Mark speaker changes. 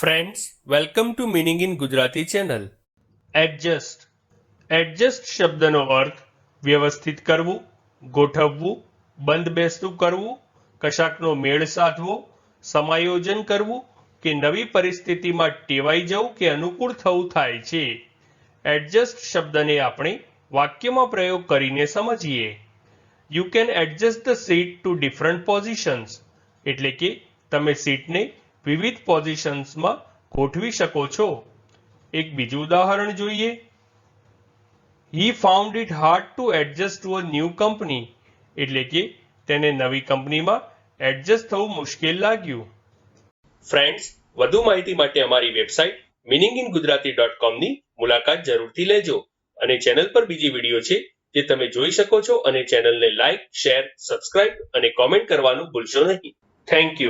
Speaker 1: Friends welcome to meaning in Gujarati channel adjust adjust શબ્દનો અર્થ વ્યવસ્થિત કરવું, ગોઠવવું બંધ બેસતું કરવું, કશાકનો મેળ સાધવો, સમાયોજન કરવું કે નવી પરિસ્થિતિમાં ટેવાઈ જવું કે અનુકૂળ થવું થાય છે. એડજસ્ટ શબ્દને આપણે વાક્યમાં પ્રયોગ કરીને સમજીએ. You can adjust the seat to different positions એટલે કે તમે સીટને વિવિધ પોઝિશન્સમાં ગોઠવી શકો છો. એક બીજું ઉદાહરણ જોઈએ. He found it hard to adjust to a new company એટલે કે તેને નવી કંપનીમાં એડજસ્ટ થવું મુશ્કેલ લાગ્યું. ફ્રેન્ડ્સ વધુ માહિતી માટે અમારી website meaning in Gujarati dot કોમની મુલાકાત જરૂરથી લેજો અને ચેનલ પર બીજી વીડિયો છે જે તમે જોઈ શકો છો અને ચેનલને લાઇક શેર સબસ્ક્રાઇબ અને કોમેન્ટ કરવાનું ભૂલશો નહીં. Thank you